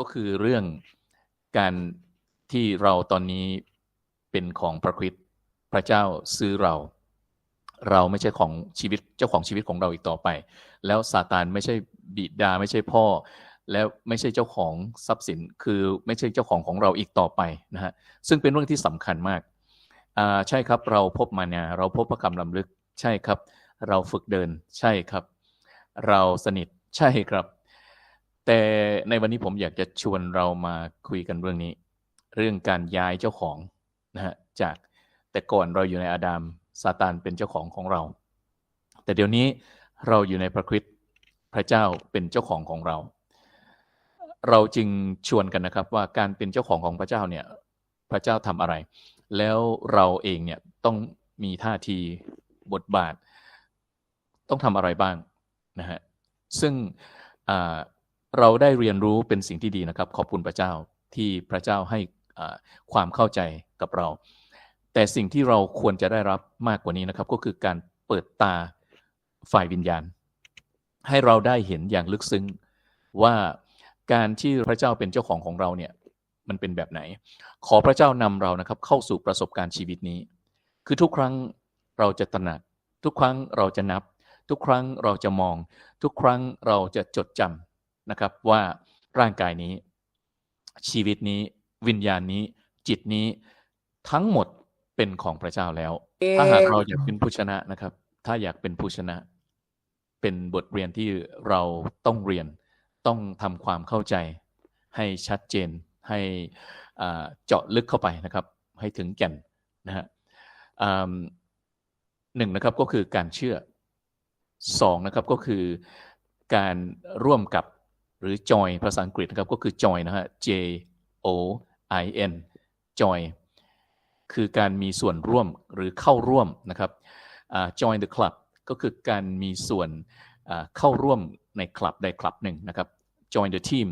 ก็คือเรื่องการที่เราตอนนี้เป็นของพระคริสต์พระเจ้าซื้อเรา เราไม่ใช่ของชีวิตเจ้าของชีวิตของเราอีกต่อไป แล้วซาตานไม่ใช่บิดาไม่ใช่พ่อ แล้วไม่ใช่เจ้าของทรัพย์สินคือไม่ใช่เจ้าของของเราอีกต่อไปนะฮะซึ่งเป็นเรื่องที่สำคัญมากอ่าใช่ครับเราพบมาเนี่ยเราพบพระคำลำลึกใช่ครับ เราฝึกเดินใช่ครับ เราสนิทใช่ครับ แต่ในวันนี้ผมอยากจะชวนเรามาคุยกันเรื่องนี้ เรื่องการย้ายเจ้าของนะฮะจากแต่ก่อนเราอยู่ในอาดัมซาตานเป็นเจ้าของของเรา แต่เดี๋ยวนี้เราอยู่ในพระคริสต์พระเจ้าเป็นเจ้าของของเรา เราจึงชวนกันนะครับว่าการเป็นเจ้าของของพระเจ้าเนี่ยพระเจ้าทำอะไร แล้วเราเองเนี่ยต้องมีท่าทีบทบาท ต้องทำอะไรบ้างนะฮะซึ่ง เราได้เรียนรู้เป็นสิ่งที่ดีนะครับ ขอบคุณพระเจ้าที่พระเจ้าให้ความเข้าใจกับเรา แต่สิ่งที่เราควรจะได้รับมากกว่านี้นะครับ ก็คือการเปิดตาฝ่ายวิญญาณ ให้เราได้เห็นอย่างลึกซึ้งว่าการที่พระเจ้าเป็นเจ้าของของเราเนี่ยมันเป็นแบบไหน ขอพระเจ้านำเรานะครับ เข้าสู่ประสบการณ์ชีวิตนี้ คือทุกครั้งเราจะตระหนัก ทุกครั้งเราจะนับ ทุกครั้งเราจะมอง ทุกครั้งเราจะจดจำ นะครับว่าร่างกายนี้ ชีวิตนี้ วิญญาณนี้ จิตนี้ทั้งหมดเป็นของพระเจ้าแล้ว ถ้าหากเราอยากเป็นผู้ชนะนะครับ ถ้าอยากเป็นผู้ชนะ เป็นบทเรียนที่เราต้องเรียนต้องทำความเข้าใจ ให้ชัดเจนให้เจาะลึกเข้าไปนะครับ ให้ถึงแก่นนะฮะหนึ่งนะครับก็คือการเชื่อสองนะครับก็คือการร่วมกับ หรือ join ภาษาอังกฤษนะครับก็คือ join นะฮะ J O I N join คือการมีส่วนร่วมหรือเข้าร่วมนะครับ join the club ก็คือการมีส่วนเข้าร่วมในคลับใดคลับหนึ่งนะครับ join the team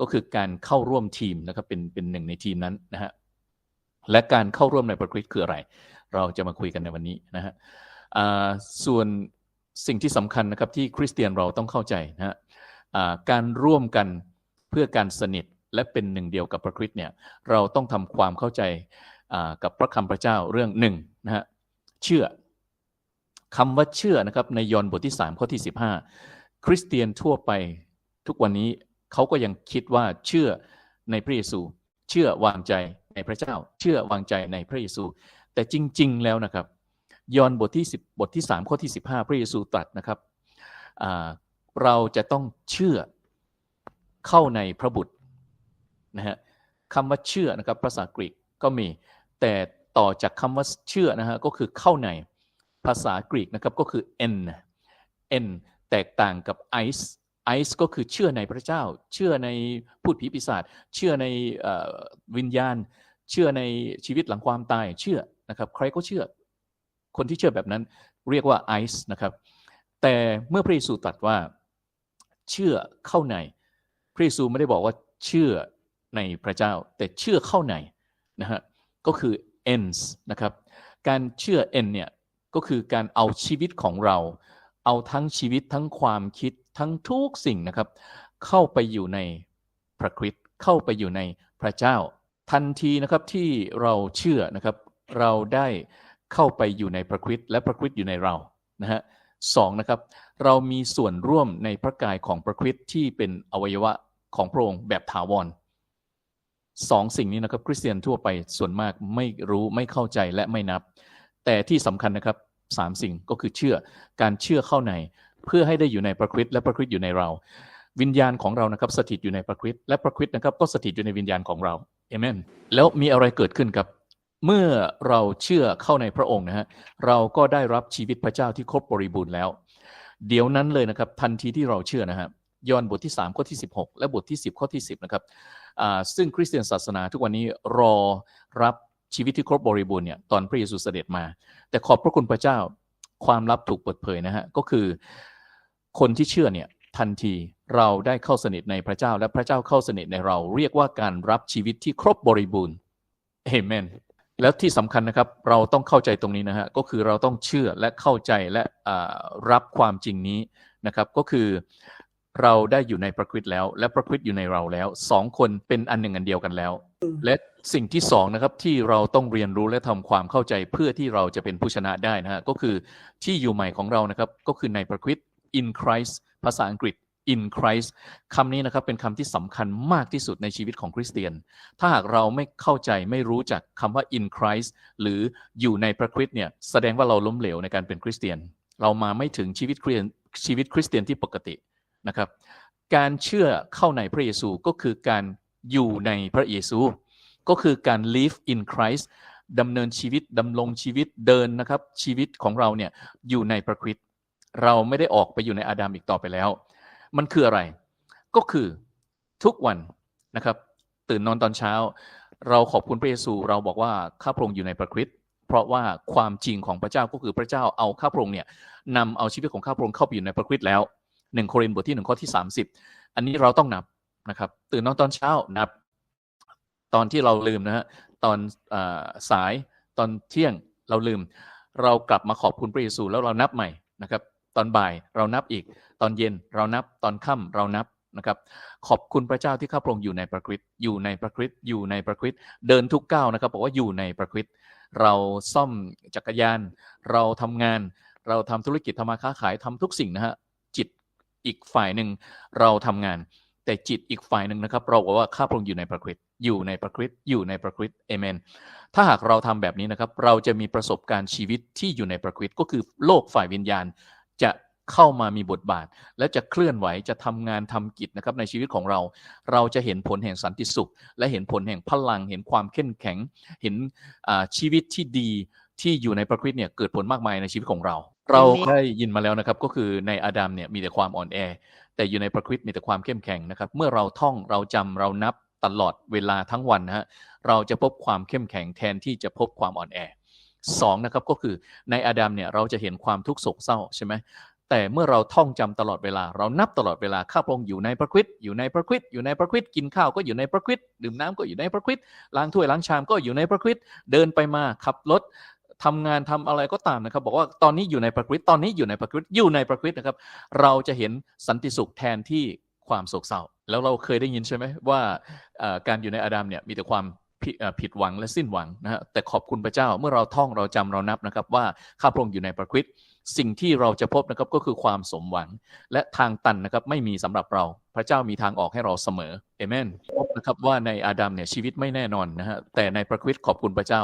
ก็คือการเข้าร่วมทีมนะครับเป็นเป็นหนึ่งในทีมนั้นนะฮะและการเข้าร่วมในประกฤษคืออะไร เราจะมาคุยกันในวันนี้นะฮะส่วนสิ่งที่สำคัญนะครับที่คริสเตียนเราต้องเข้าใจนะฮะ การร่วมกันเพื่อการสนิทและเป็นหนึ่งเดียวกับพระคริสต์เนี่ยเราต้องทำความเข้าใจกับพระคำพระเจ้าเรื่องหนึ่งนะฮะเชื่อคำว่าเชื่อนะครับในยอห์นบทที่ 3 ข้อที่ 15 คริสเตียนทั่วไปทุกวันนี้เขาก็ยังคิดว่าเชื่อในพระเยซู เชื่อวางใจในพระเจ้า เชื่อวางใจในพระเยซู แต่จริง ๆ แล้วนะครับ ยอห์นบทที่ 10 บทที่ 3 ข้อที่ 15 พระเยซูตรัสนะครับ เราจะต้องเชื่อเข้าในพระบุตรนะฮะคำว่าเชื่อนะครับภาษากรีกก็มี แต่ต่อจากคำว่าเชื่อนะฮะก็คือเข้าในภาษากรีกนะครับก็คือ n n แตกต่างกับ ice ice ก็คือเชื่อในพระเจ้า เชื่อในพูดผีปีศาจเชื่อในวิญญาณ เชื่อในชีวิตหลังความตายเชื่อนะครับ ใครก็เชื่อ คนที่เชื่อแบบนั้นเรียกว่า ice นะครับ แต่เมื่อพระเยซูตรัสว่า เชื่อเข้าใน พระเยซูไม่ได้บอกว่าเชื่อในพระเจ้า แต่เชื่อเข้าในนะฮะก็คือ ends นะครับการเชื่อ end เนี่ยก็คือการเอาชีวิตของเรา เอาทั้งชีวิตทั้งความคิดทั้งทุกสิ่งนะครับ เข้าไปอยู่ในพระคริสต์เข้าไปอยู่ในพระเจ้า ทันทีนะครับที่เราเชื่อนะครับ เราได้เข้าไปอยู่ในพระคริสต์และพระคริสต์อยู่ในเรานะฮะสองนะครับ เรามีส่วนร่วมในพระกายของพระคริสต์ที่เป็นอวัยวะของพระองค์แบบถาวรสองสิ่งนี้นะครับ คริสเตียนทั่วไปส่วนมากไม่รู้ไม่เข้าใจและไม่นับ แต่ที่สำคัญนะครับสามสิ่งก็คือเชื่อการเชื่อเข้าใน เพื่อให้ได้อยู่ในพระคริสต์และพระคริสต์อยู่ในเรา วิญญาณของเรานะครับสถิตอยู่ในพระคริสต์และพระคริสต์นะครับก็สถิตอยู่ในวิญญาณของเราเอเมนแล้วมีอะไรเกิดขึ้นครับเมื่อเราเชื่อเข้าในพระองค์นะฮะเราก็ได้รับชีวิตพระเจ้าที่ครบบริบูรณ์แล้ว เดี๋ยวนั้นเลยนะครับ ทันทีที่เราเชื่อนะฮะยอห์นบทที่ 3 ข้อที่ 16 และบทที่ 10 ข้อที่ 10 นะครับซึ่งคริสเตียนศาสนาทุกวันนี้รอรับชีวิตที่ครบบริบูรณ์เนี่ยตอนพระเยซูเสด็จมา แต่ขอบพระคุณพระเจ้าความลับถูกเปิดเผยนะฮะก็คือคนที่เชื่อเนี่ยทันทีเราได้เข้าสนิทในพระเจ้าและพระเจ้าเข้าสนิทในเรา เรียกว่าการรับชีวิตที่ครบบริบูรณ์เอเมน แล้วที่สำคัญนะครับเราต้องเข้าใจตรงนี้นะฮะก็คือเราต้องเชื่อและเข้าใจและรับความจริงนี้นะครับ ก็คือเราได้อยู่ในพระคริสต์แล้ว และพระคริสต์อยู่ในเราแล้วสองคนเป็นอันหนึ่งอันเดียวกันแล้ว และสิ่งที่สองนะครับที่เราต้องเรียนรู้และทำความเข้าใจเพื่อที่เราจะเป็นผู้ชนะได้นะฮะก็คือที่อยู่ใหม่ของเรานะครับก็คือในพระคริสต์ in Christ ภาษาอังกฤษ in Christ คำนี้นะครับเป็นคำที่สำคัญมากที่สุดในชีวิตของคริสเตียน ถ้าหากเราไม่เข้าใจไม่รู้จักคำว่า in Christ หรืออยู่ในพระคริสต์เนี่ยแสดงว่าเราล้มเหลวในการเป็นคริสเตียน เรามาไม่ถึงชีวิตคริสเตียนชีวิตคริสเตียนที่ปกตินะครับ การเชื่อเข้าในพระเยซูก็คือการอยู่ในพระเยซู ก็คือการ live in Christ ดำเนินชีวิตดำรงชีวิตเดินนะครับชีวิตของเราเนี่ยอยู่ในพระคริสต์เราไม่ได้ออกไปอยู่ในอาดัมอีกต่อไปแล้ว มันคืออะไร ก็คือทุกวันนะครับ ตื่นนอนตอนเช้า เราขอบคุณพระเยซู เราบอกว่าข้าพระองค์อยู่ในพระคริสต์เพราะว่าความจริงของพระเจ้าก็คือพระเจ้าเอาข้าพระองค์เนี่ยนำเอาชีวิตของข้าพระองค์เข้าไปอยู่ในพระคริสต์แล้วหนึ่งโครินธ์บทที่หนึ่งข้อที่สามสิบอันนี้เราต้องนับนะครับ ตื่นนอนตอนเช้านับ ตอนที่เราลืมนะฮะตอนอสายตอนเที่ยงเราลืม เรากลับมาขอบคุณพระเยซูแล้วเรานับใหม่นะครับ ตอนบ่ายเรานับอีก ตอนเย็นเรานับตอนค่ำเรานับนะครับ ขอบคุณพระเจ้าที่ข้าพระองค์อยู่ในพระคริสต์อยู่ในพระคริสต์อยู่ในพระคริสต์เดินทุกก้าวนะครับบอกว่าอยู่ในพระคริสต์เราซ่อมจักรยาน เราทำงาน เราทำธุรกิจทำมาค้าขายทำทุกสิ่งนะฮะจิตอีกฝ่ายหนึ่งเราทำงาน แต่จิตอีกฝ่ายหนึ่งนะครับ เราบอกว่าข้าพระองค์อยู่ในพระคริสต์อยู่ในพระคริสต์อยู่ในพระคริสต์เอเมน ถ้าหากเราทำแบบนี้นะครับ เราจะมีประสบการณ์ชีวิตที่อยู่ในพระคริสต์ก็คือโลกฝ่ายวิญญาณจะ เข้ามามีบทบาท และจะเคลื่อนไหวจะทำงานทำกิจนะครับในชีวิตของเรา เราจะเห็นผลแห่งสันติสุข และเห็นผลแห่งพลัง เห็นความเข้มแข็ง เห็นชีวิตที่ดีที่อยู่ในพระคริสต์เนี่ยเกิดผลมากมายในชีวิตของเรา เราได้ยินมาแล้วนะครับก็คือในอาดัมเนี่ยมีแต่ความอ่อนแอ แต่อยู่ในพระคริสต์มีแต่ความเข้มแข็งนะครับเมื่อเราท่องเราจำเรานับตลอดเวลาทั้งวันนะฮะเราจะพบความเข้มแข็งแทนที่จะพบความอ่อนแอสองนะครับก็คือในอาดัมเนี่ยเราจะเห็นความทุกข์โศกเศร้าใช่ไหม แต่เมื่อเราท่องจำตลอดเวลา เรานับตลอดเวลาข้าพระองค์อยู่ในพระคริสต์อยู่ในพระคริสต์อยู่ในพระคริสต์กินข้าวก็อยู่ในพระคริสต์ดื่มน้ำก็อยู่ในพระคริสต์ล้างถ้วยล้างชามก็อยู่ในพระคริสต์เดินไปมาขับรถทำงานทำอะไรก็ตามนะครับ บอกว่าตอนนี้อยู่ในพระคริสต์ตอนนี้อยู่ในพระคริสต์อยู่ในพระคริสต์นะครับ เราจะเห็นสันติสุขแทนที่ความโศกเศร้า แล้วเราเคยได้ยินใช่ไหมว่าการอยู่ในอาดัมเนี่ยมีแต่ความผิดหวังและสิ้นหวังนะฮะแต่ขอบคุณพระเจ้าเมื่อเราท่องเราจำเรานับนะครับว่าข้าพระองค์อยู่ในพระคริสต์ สิ่งที่เราจะพบนะครับก็คือความสมหวัง และทางตันนะครับไม่มีสำหรับเรา พระเจ้ามีทางออกให้เราเสมอเอเมนพบนะครับว่าในอาดัมเนี่ยชีวิตไม่แน่นอนนะฮะแต่ในพระคริสต์ขอบคุณพระเจ้า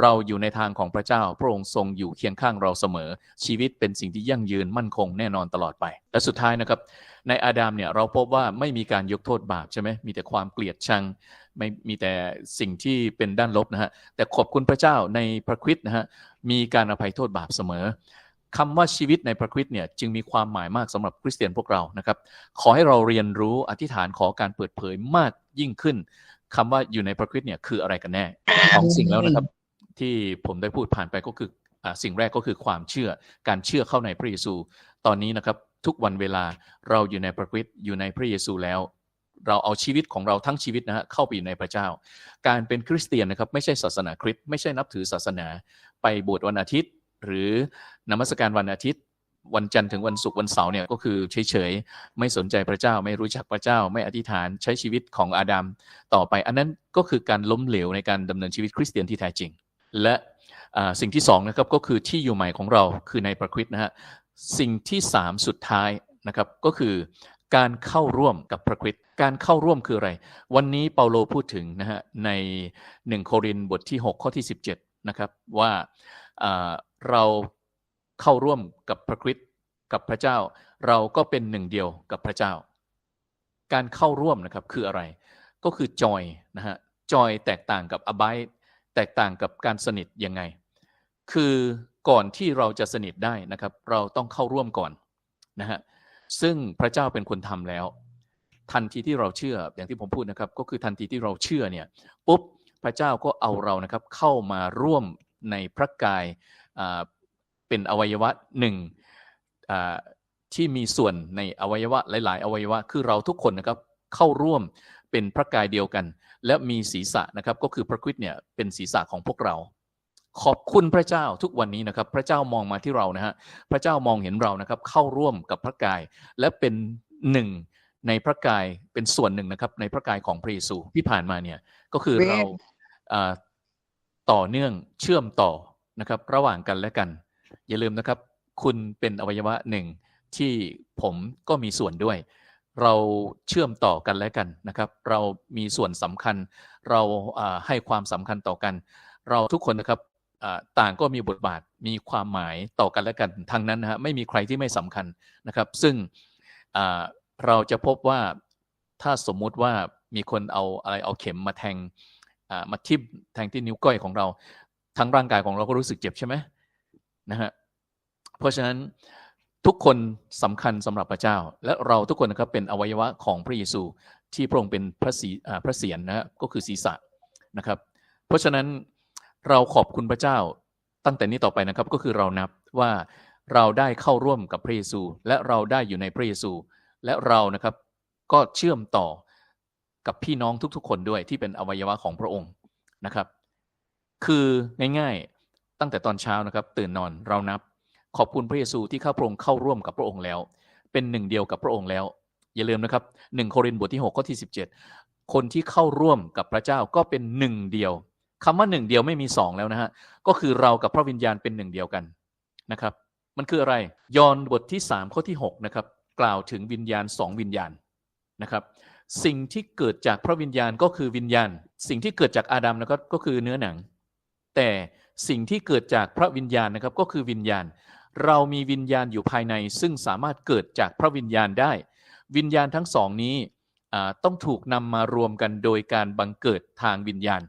เราอยู่ในทางของพระเจ้า พระองค์ทรงอยู่เคียงข้างเราเสมอ ชีวิตเป็นสิ่งที่ยั่งยืนมั่นคงแน่นอนตลอดไป และสุดท้ายนะครับ ในอาดัมเนี่ยเราพบว่าไม่มีการยกโทษบาปใช่ไหมมีแต่ความเกลียดชังไม่มีแต่สิ่งที่เป็นด้านลบนะฮะแต่ขอบคุณพระเจ้าในพระคริสต์นะฮะมีการอภัยโทษบาปเสมอคำว่าชีวิตในพระคริสต์เนี่ยจึงมีความหมายมากสำหรับคริสเตียนพวกเรานะครับ ขอให้เราเรียนรู้อธิษฐานขอการเปิดเผยมากยิ่งขึ้นคำว่าอยู่ในพระคริสต์เนี่ยคืออะไรกันแน่ของสิ่งแล้วนะครับ ที่ผมได้พูดผ่านไปก็คืออสิ่งแรกก็คือความเชื่อการเชื่อเข้าในพระเยซู ตอนนี้นะครับ ทุกวันเวลาเราอยู่ในพระคริสต์อยู่ในพระเยซูแล้ว เราเอาชีวิตของเราทั้งชีวิตนะฮะเข้าไปอยู่ในพระเจ้า การเป็นคริสเตียนนะครับไม่ใช่ศาสนาคริสต์ไม่ใช่นับถือศาสนา ไปบวชวันอาทิตย์ หรือนมัสการวันอาทิตย์วันจันทร์ถึงวันศุกร์วันเสาร์เนี่ยก็คือเฉยๆไม่สนใจพระเจ้า ไม่รู้จักพระเจ้า ไม่อธิษฐานใช้ชีวิตของอาดัมต่อไป อันนั้นก็คือการล้มเหลวในการดำเนินชีวิตคริสเตียนที่แท้จริง และสิ่งที่สองนะครับก็คือที่อยู่ใหม่ของเราคือในพระคริสต์นะฮะ สิ่งที่สามสุดท้ายนะครับก็คือการเข้าร่วมกับพระคริสต์การเข้าร่วมคืออะไร วันนี้เปาโลพูดถึงนะฮะในหนึ่งโครินบทที่ 6 ข้อที่ 17 นะครับว่าเราเข้าร่วมกับพระคริสต์กับพระเจ้า เราก็เป็นหนึ่งเดียวกับพระเจ้า การเข้าร่วมนะครับคืออะไร ก็คือจอยนะฮะจอยแตกต่างกับอบายแตกต่างกับการสนิทยังไง คือ ก่อนที่เราจะสนิทได้นะครับ เราต้องเข้าร่วมก่อนนะฮะซึ่งพระเจ้าเป็นคนทำแล้ว ทันทีที่เราเชื่ออย่างที่ผมพูดนะครับ ก็คือทันทีที่เราเชื่อเนี่ยปุ๊บพระเจ้าก็เอาเรานะครับเข้ามาร่วมในพระกายเป็นอวัยวะหนึ่งที่มีส่วนในอวัยวะหลาย ๆ อวัยวะคือเราทุกคนนะครับเข้าร่วมเป็นพระกายเดียวกัน และมีศีรษะนะครับก็คือพระคริสต์เนี่ยเป็นศีรษะของพวกเรา ขอบคุณพระเจ้าทุกวันนี้นะครับ พระเจ้ามองมาที่เรานะฮะพระเจ้ามองเห็นเรานะครับ เข้าร่วมกับพระกาย และเป็นหนึ่งในพระกายเป็นส่วนหนึ่งนะครับ ในพระกายของพระเยซูที่ผ่านมาเนี่ยก็คือเว้นเราอ่าต่อเนื่องเชื่อมต่อนะครับ ระหว่างกันและกัน อย่าลืมนะครับ คุณเป็นอวัยวะหนึ่งที่ผมก็มีส่วนด้วย เราเชื่อมต่อกันและกันนะครับ เรามีส่วนสำคัญ เราอ่าให้ความสำคัญต่อกัน เราทุกคนนะครับอ่า ต่างก็มีบทบาทมีความหมายต่อกันและกันทั้งนั้นนะฮะไม่มีใครที่ไม่สำคัญนะครับ ซึ่งเราจะพบว่าถ้าสมมุติว่ามีคนเอาอะไรเอาเข็มมาแทงมาทิ่มแทงที่นิ้วก้อยของเรา ทั้งร่างกายของเราก็รู้สึกเจ็บใช่ไหมนะฮะเพราะฉะนั้นทุกคนสำคัญสำหรับพระเจ้า และเราทุกคนนะครับเป็นอวัยวะของพระเยซู ที่พระองค์เป็นพระศีพระเศียรนะฮะก็คือศีรษะนะครับ เพราะฉะนั้น เราขอบคุณพระเจ้า ตั้งแต่นี้ต่อไปนะครับก็คือเรานับว่าเราได้เข้าร่วมกับพระเยซู และเราได้อยู่ในพระเยซู และเรานะครับก็เชื่อมต่อกับพี่น้องทุกๆ คนด้วยที่เป็นอวัยวะของพระองค์นะครับ คือง่ายๆตั้งแต่ตอนเช้านะครับ ตื่นนอนเรานับ ขอบคุณพระเยซูที่ข้าพระองค์เข้าร่วมกับพระองค์แล้ว เป็นหนึ่งเดียวกับพระองค์แล้ว อย่าลืมนะครับหนึ่งโครินธ์บทที่6ข้อที่ 17 คนที่เข้าร่วมกับพระเจ้าก็เป็นหนึ่งเดียว คำว่าหนึ่งเดียวไม่มีสองแล้วนะฮะก็คือเรากับพระวิญญาณเป็นหนึ่งเดียวกันนะครับ มันคืออะไรยอห์นบทที่ 3 ข้อที่6นะครับกล่าวถึงวิญญาณสองวิญญาณนะครับสิ่งที่เกิดจากพระวิญญาณก็คือวิญญาณ สิ่งที่เกิดจากอาดัมนะครับก็คือเนื้อหนัง แต่สิ่งที่เกิดจากพระวิญญาณนะครับก็คือวิญญาณ เรามีวิญญาณอยู่ภายใน ซึ่งสามารถเกิดจากพระวิญญาณได้ วิญญาณทั้งสองนี้ต้องถูกนำมารวมกันโดยการบังเกิดทางวิญญาณ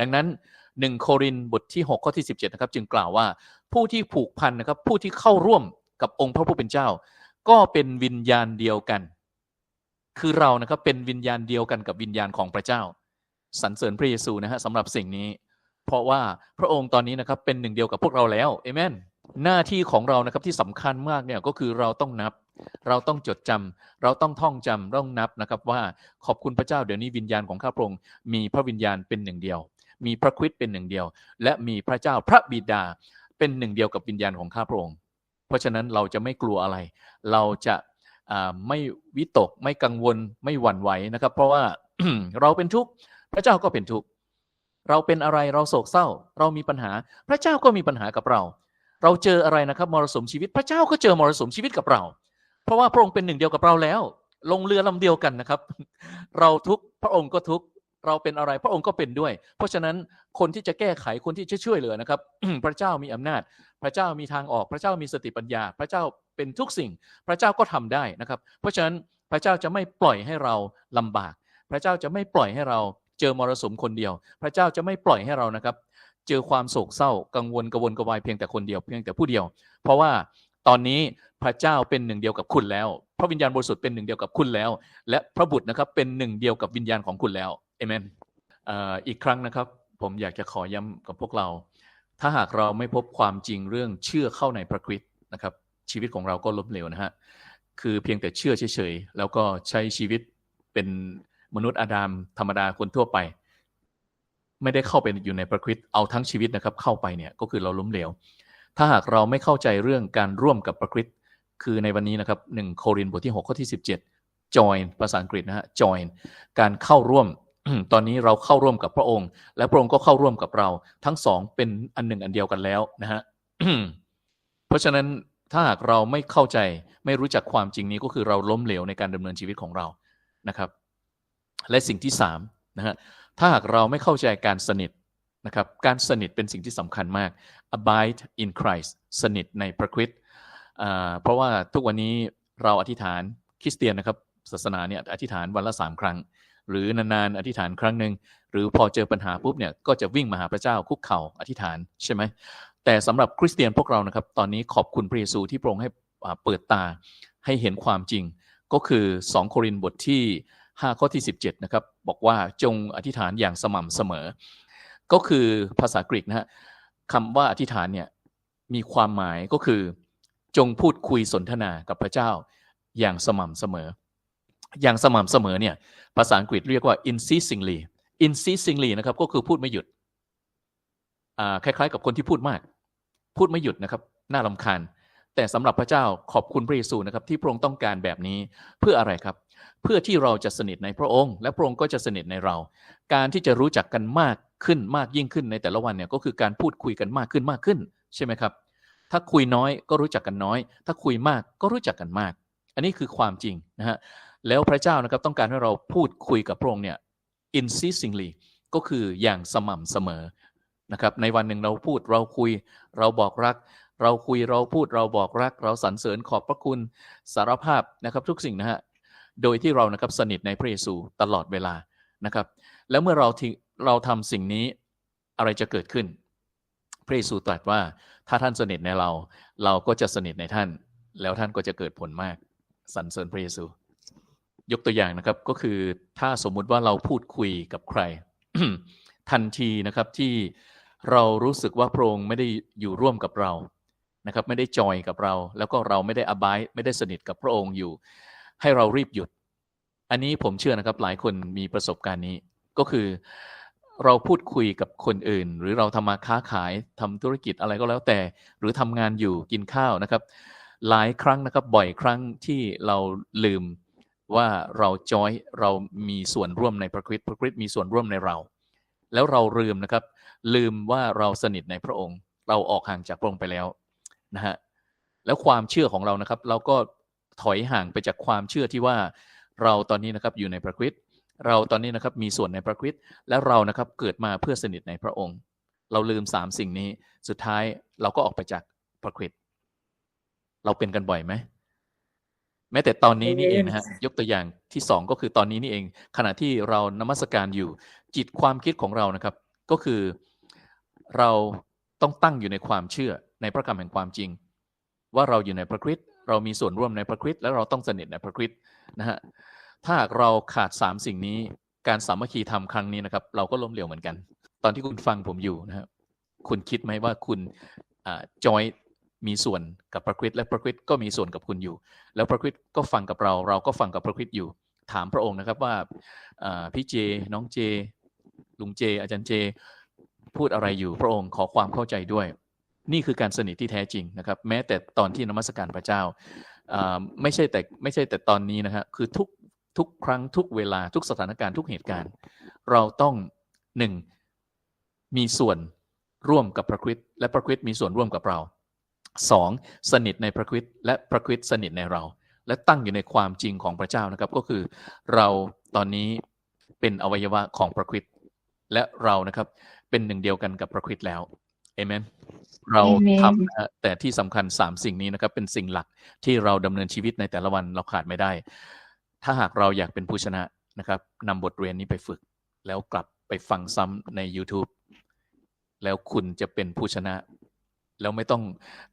ดังนั้น 1 โครินบทที่ 6 ข้อที่ 17 นะครับ จึงกล่าวว่าผู้ที่ผูกพันนะครับ ผู้ที่เข้าร่วมกับองค์พระผู้เป็นเจ้า ก็เป็นวิญญาณเดียวกัน คือเรานะครับเป็นวิญญาณเดียวกันกับวิญญาณของพระเจ้าสรรเสริญพระเยซูนะฮะสำหรับสิ่งนี้ เพราะว่าพระองค์ตอนนี้นะครับเป็นหนึ่งเดียวกับพวกเราแล้วเอเมนหน้าที่ของเรานะครับที่สำคัญมากเนี่ยก็คือเราต้องนับ เราต้องจดจำเราต้องท่องจำต้องนับนะครับว่าขอบคุณพระเจ้าเดี๋ยวนี้วิญญาณของข้าพระองค์มีพระวิญญาณเป็นหนึ่งเดียว มีพระคริสต์เป็นหนึ่งเดียว และมีพระเจ้าพระบิดาเป็นหนึ่งเดียวกับวิญญาณของข้าพระองค์ เพราะฉะนั้นเราจะไม่กลัวอะไร เราจะไม่วิตกไม่กังวลไม่หวั่นไหวนะครับ เพราะว่าเราเป็นทุกข์พระเจ้าก็เป็นทุกข์เราเป็นอะไรเราโศกเศร้า เรามีปัญหา พระเจ้าก็มีปัญหากับเรา เราเจออะไรนะครับมรสุมชีวิต พระเจ้าก็เจอมรสุมชีวิตกับเรา เพราะว่าพระองค์เป็นหนึ่งเดียวกับเราแล้ว ลงเรือลำเดียวกันนะครับ เราทุกข์พระองค์ก็ทุกข์ เราเป็นอะไรพระองค์ก็เป็นด้วย เพราะฉะนั้นคนที่จะแก้ไขคนที่จะช่วยเหลือนะครับ พระเจ้ามีอำนาจ พระเจ้ามีทางออก พระเจ้ามีสติปัญญา พระเจ้าเป็นทุกสิ่ง พระเจ้าก็ทำได้นะครับ เพราะฉะนั้นพระเจ้าจะไม่ปล่อยให้เราลำบาก พระเจ้าจะไม่ปล่อยให้เราเจอมรสุมคนเดียว พระเจ้าจะไม่ปล่อยให้เรานะครับ เจอความโศกเศร้ากังวลกระวนกระวายเพียงแต่คนเดียวเพียงแต่ผู้เดียว เพราะว่าตอนนี้พระเจ้าเป็นหนึ่งเดียวกับคุณแล้ว พระวิญญาณบริสุทธิ์เป็นหนึ่งเดียวกับคุณแล้ว และพระบุตรนะครับเป็นหนึ่งเดียวกับวิญญาณของคุณแล้ว เอเมนอีกครั้งนะครับ ผมอยากจะขอย้ำกับพวกเรา ถ้าหากเราไม่พบความจริงเรื่องเชื่อเข้าในพระคริสต์นะครับ ชีวิตของเราก็ล้มเหลวนะฮะคือเพียงแต่เชื่อเฉยๆ แล้วก็ใช้ชีวิตเป็นมนุษย์อาดามธรรมดาคนทั่วไป ไม่ได้เข้าไปอยู่ในพระคริสต์เอาทั้งชีวิตนะครับ เข้าไปเนี่ยก็คือเราล้มเหลว ถ้าหากเราไม่เข้าใจเรื่องการร่วมกับพระคริสต์คือในวันนี้นะครับหนึ่งโครินธ์บทที่6ข้อที่ 17 join ภาษาอังกฤษนะฮะ join การเข้าร่วม ตอนนี้เราเข้าร่วมกับพระองค์ และพระองค์ก็เข้าร่วมกับเรา ทั้งสองเป็นอันหนึ่งอันเดียวกันแล้วนะฮะเพราะฉะนั้นถ้าหากเราไม่เข้าใจไม่รู้จักความจริงนี้ก็คือเราล้มเหลวในการดำเนินชีวิตของเรานะครับ และสิ่งที่สามนะฮะถ้าหากเราไม่เข้าใจการสนิทนะครับ การสนิทเป็นสิ่งที่สำคัญมาก abide in Christ สนิทในพระคริสต์เพราะว่าทุกวันนี้เราอธิษฐานคริสเตียนนะครับ ศาสนาเนี่ยอธิษฐานวันละสามครั้ง หรือนานๆอธิษฐานครั้งหนึ่งหรือพอเจอปัญหาปุ๊บเนี่ยก็จะวิ่งมาหาพระเจ้าคุกเข่าอธิษฐานใช่ไหมแต่สำหรับคริสเตียนพวกเรานะครับ ตอนนี้ขอบคุณพระเยซูที่พรงให้เปิดตาให้เห็นความจริง ก็คือ 2 โครินธ์บทที่ 5 ข้อที่ 17 นะครับ บอกว่าจงอธิษฐานอย่างสม่ำเสมอ ก็คือภาษากรีกนะฮะคำว่าอธิษฐานเนี่ยมีความหมายก็คือ จงพูดคุยสนทนากับพระเจ้าอย่างสม่ำเสมอ อย่างสม่ำเสมอเนี่ยภาษาอังกฤษเรียกว่า unceasingly unceasingly นะครับก็คือพูดไม่หยุดคล้ายๆ กับคนที่พูดมาก พูดไม่หยุดนะครับน่ารำคาญ แต่สำหรับพระเจ้าขอบคุณพระเยซูนะครับที่พระองค์ต้องการแบบนี้เพื่ออะไรครับ เพื่อที่เราจะสนิทในพระองค์ และพระองค์ก็จะสนิทในเรา การที่จะรู้จักกันมากขึ้นมากยิ่งขึ้นในแต่ละวันเนี่ยก็คือการพูดคุยกันมากขึ้นมากขึ้น ใช่ไหมครับ ถ้าคุยน้อยก็รู้จักกันน้อย ถ้าคุยมากก็รู้จักกันมาก อันนี้คือความจริงนะฮะ แล้วพระเจ้านะครับต้องการให้เราพูดคุยกับพระองค์เนี่ย increasingly ก็คืออย่างสม่ำเสมอนะครับ ในวันหนึ่งเราพูดเราคุย เราบอกรัก เราคุยเราพูดเราบอกรัก เราสรรเสริญขอบพระคุณสารภาพนะครับทุกสิ่งนะฮะโดยที่เรานะครับสนิทในพระเยซูตลอดเวลานะครับ แล้วเมื่อเราที่เราทำสิ่งนี้อะไรจะเกิดขึ้น พระเยซูตรัสว่าถ้าท่านสนิทในเรา เราก็จะสนิทในท่าน แล้วท่านก็จะเกิดผลมากสรรเสริญพระเยซู ยกตัวอย่างนะครับก็คือถ้าสมมุติว่าเราพูดคุยกับใคร ทันทีนะครับที่เรารู้สึกว่าพระองค์ไม่ได้อยู่ร่วมกับเรานะครับ ไม่ได้จอยกับเรา แล้วก็เราไม่ได้อบายไม่ได้สนิทกับพระองค์อยู่ ให้เรารีบหยุด อันนี้ผมเชื่อนะครับหลายคนมีประสบการณ์นี้ก็คือเราพูดคุยกับคนอื่น หรือเราทำมาค้าขายทำธุรกิจอะไรก็แล้วแต่ หรือทำงานอยู่กินข้าวนะครับ หลายครั้งนะครับบ่อยครั้งที่เราลืม ว่าเราจอยเรามีส่วนร่วมในพระคริสต์พระคริสต์มีส่วนร่วมในเรา แล้วเราลืมนะครับ ลืมว่าเราสนิทในพระองค์ เราออกห่างจากพระองค์ไปแล้วนะฮะแล้วความเชื่อของเรานะครับ เราก็ถอยห่างไปจากความเชื่อที่ว่าเราตอนนี้นะครับอยู่ในพระคริสต์เราตอนนี้นะครับมีส่วนในพระคริสต์และเรานะครับเกิดมาเพื่อสนิทในพระองค์ เราลืมสามสิ่งนี้ สุดท้ายเราก็ออกไปจากพระคริสต์เราเป็นกันบ่อยไหม แม้แต่ตอนนี้นี่เองนะฮะยกตัวอย่างที่สองก็คือตอนนี้นี่เอง ขณะที่เรานมัสการอยู่ จิตความคิดของเรานะครับ ก็คือเราต้องตั้งอยู่ในความเชื่อในพระคำแห่งความจริง ว่าเราอยู่ในพระคริสต์เรามีส่วนร่วมในพระคริสต์และเราต้องสนิทในพระคริสต์นะฮะถ้าหากเราขาดสามสิ่งนี้การสามัคคีธรรมครั้งนี้นะครับ เราก็ล้มเหลวเหมือนกัน ตอนที่คุณฟังผมอยู่นะครับคุณคิดไหมว่าคุณจอย มีส่วนกับพระคริสต์และพระคริสต์ก็มีส่วนกับคุณอยู่ แล้วพระคริสต์ก็ฟังกับเรา เราก็ฟังกับพระคริสต์อยู่ ถามพระองค์นะครับว่าพี่เจ น้องเจ ลุงเจ อาจารย์เจ พูดอะไรอยู่พระองค์ขอความเข้าใจด้วย นี่คือการสนิทที่แท้จริงนะครับ แม้แต่ตอนที่นมัสการพระเจ้าไม่ใช่แต่ไม่ใช่แต่ตอนนี้นะฮะคือทุกทุกครั้งทุกเวลาทุกสถานการณ์ทุกเหตุการณ์ เราต้องหนึ่งมีส่วนร่วมกับพระคริสต์และพระคริสต์มีส่วนร่วมกับเรา สองสนิทในพระคริสต์และพระคริสต์สนิทในเรา และตั้งอยู่ในความจริงของพระเจ้านะครับ ก็คือเราตอนนี้เป็นอวัยวะของพระคริสต์และเรานะครับ เป็นหนึ่งเดียวกันกับพระคริสต์แล้วเอเมนเราทำนะแต่ที่สำคัญสามสิ่งนี้นะครับ เป็นสิ่งหลักที่เราดำเนินชีวิตในแต่ละวันเราขาดไม่ได้ ถ้าหากเราอยากเป็นผู้ชนะนะครับนำบทเรียนนี้ไปฝึก แล้วกลับไปฟังซ้ำใน YouTube แล้วคุณจะเป็นผู้ชนะ แล้วไม่ต้อง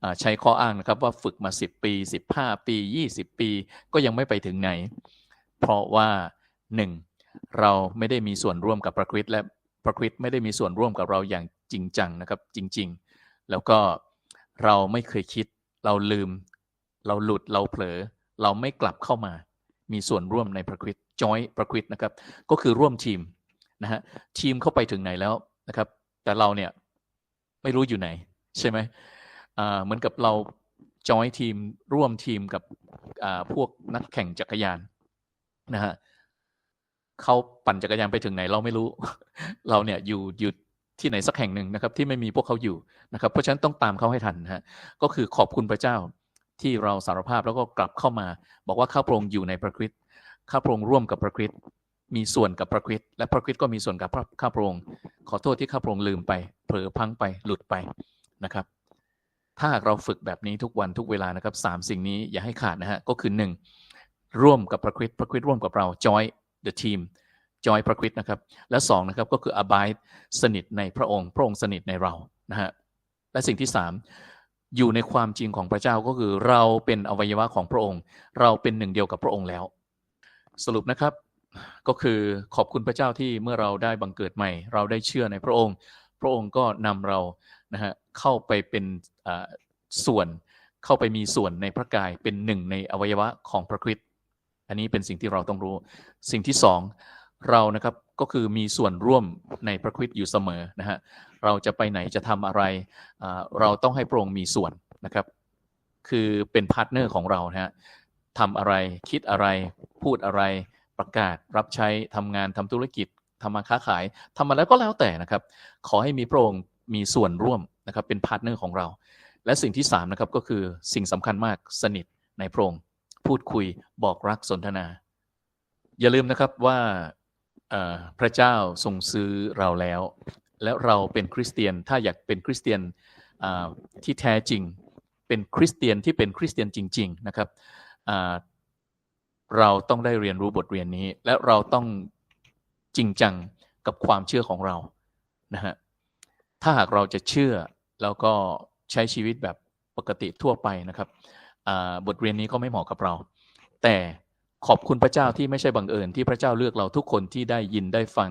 อใช้ข้ออ้างนะครับว่าฝึกมา 10 ปี 15 ปี 20 ปี ก็ยังไม่ไปถึงไหน เพราะว่า 1. เราไม่ได้มีส่วนร่วมกับพระคริสต์และพระคริสต์ไม่ได้มีส่วนร่วมกับเราอย่างจริงจังนะครับ จริง ๆ แล้วก็เราไม่เคยคิด เราลืม เราหลุดเราเผลอ เราไม่กลับเข้ามา มีส่วนร่วมในพระคริสต์จอยพระคริสต์นะครับ ก็คือร่วมทีมนะฮะทีมเข้าไปถึงไหนแล้วนะครับ แต่เราเนี่ยไม่รู้อยู่ไหน ใช่ไหมเหมือนกับเราจอยทีมร่วมทีมกับพวกนักแข่งจักรยานนะฮะเขาปั่นจักรยานไปถึงไหนเราไม่รู้ เราเนี่ยอยู่อยู่ที่ไหนสักแห่งหนึ่งนะครับ ที่ไม่มีพวกเขาอยู่นะครับ เพราะฉะนั้นต้องตามเขาให้ทันนะฮะก็คือขอบคุณพระเจ้าที่เราสารภาพแล้วก็กลับเข้ามา บอกว่าข้าพระองค์อยู่ในพระคริสต์ข้าพระองค์ร่วมกับพระคริสต์มีส่วนกับพระคริสต์และพระคริสต์ก็มีส่วนกับข้าพระองค์ขอโทษที่ข้าพระองค์ลืมไป เผลอพังไปหลุดไป นะครับ ถ้าหากเราฝึกแบบนี้ทุกวันทุกเวลานะครับสามสิ่งนี้อย่าให้ขาดนะฮะก็คือหนึ่งร่วมกับพระคริสต์พระคริสต์ร่วมกับเรา joy the team joy พระคริสต์นะครับ และสองนะครับก็คือ abide สนิทในพระองค์พระองค์สนิทในเรานะฮะและสิ่งที่สามอยู่ในความจริงของพระเจ้าก็คือเราเป็นอวัยวะของพระองค์ เราเป็นหนึ่งเดียวกับพระองค์แล้ว สรุปนะครับก็คือขอบคุณพระเจ้าที่เมื่อเราได้บังเกิดใหม่ เราได้เชื่อในพระองค์ ระองค์ก็นำเรานะฮะเข้าไปเป็นส่วนเข้าไปมีส่วนในพระกายเป็นหนึ่งในอวัยวะของพระคริสต์อันนี้เป็นสิ่งที่เราต้องรู้ สิ่งที่สองเรานะครับก็คือมีส่วนร่วมในพระคริสต์อยู่เสมอนะฮะเราจะไปไหนจะทำอะไร เราต้องให้พระองค์มีส่วนนะครับ คือเป็นพาร์ทเนอร์ของเรานะฮะทำอะไรคิดอะไร พูดอะไรประกาศรับใช้ทำงานทำธุรกิจ ทำมาค้าขายทำมาแล้วก็แล้วแต่นะครับ ขอให้มีพระองค์มีส่วนร่วมนะครับเป็นพาร์ทเนอร์ของเรา และสิ่งที่สามนะครับก็คือสิ่งสำคัญมากสนิทในพระองค์พูดคุยบอกรักสนทนา อย่าลืมนะครับว่าพระเจ้าทรงซื้อเราแล้ว และเราเป็นคริสเตียนถ้าอยากเป็นคริสเตียนที่แท้จริง เป็นคริสเตียนที่เป็นคริสเตียนจริง ๆนะครับเราต้องได้เรียนรู้บทเรียนนี้ และเราต้อง จริงจังกับความเชื่อของเรานะฮะถ้าหากเราจะเชื่อแล้วก็ใช้ชีวิตแบบปกติทั่วไปนะครับบทเรียนนี้ก็ไม่เหมาะกับเรา แต่ขอบคุณพระเจ้าที่ไม่ใช่บังเอิญที่พระเจ้าเลือกเราทุกคนที่ได้ยินได้ฟัง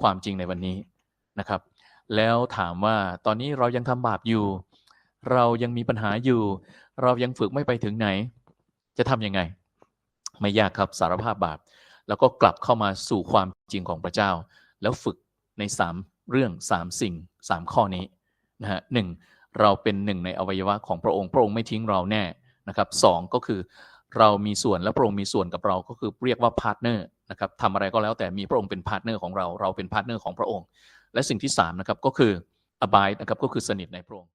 ความจริงในวันนี้นะครับ แล้วถามว่าตอนนี้เรายังทำบาปอยู่ เรายังมีปัญหาอยู่ เรายังฝึกไม่ไปถึงไหน จะทำยังไง ไม่ยากครับสารภาพบาป แล้วก็กลับเข้ามาสู่ความจริงของพระเจ้า แล้วฝึกในสามเรื่องสามสิ่งสามข้อนี้นะฮะหนึ่งเราเป็นหนึ่งในอวัยวะของพระองค์ พระองค์ไม่ทิ้งเราแน่นะครับสองก็คือเรามีส่วนและพระองค์มีส่วนกับเราก็คือเรียกว่าพาร์ทเนอร์นะครับทำอะไรก็แล้วแต่มีพระองค์เป็นพาร์ทเนอร์ของเรา เราเป็นพาร์ทเนอร์ของพระองค์ และสิ่งที่สามนะครับก็คือ abide นะครับก็คือสนิทในพระองค์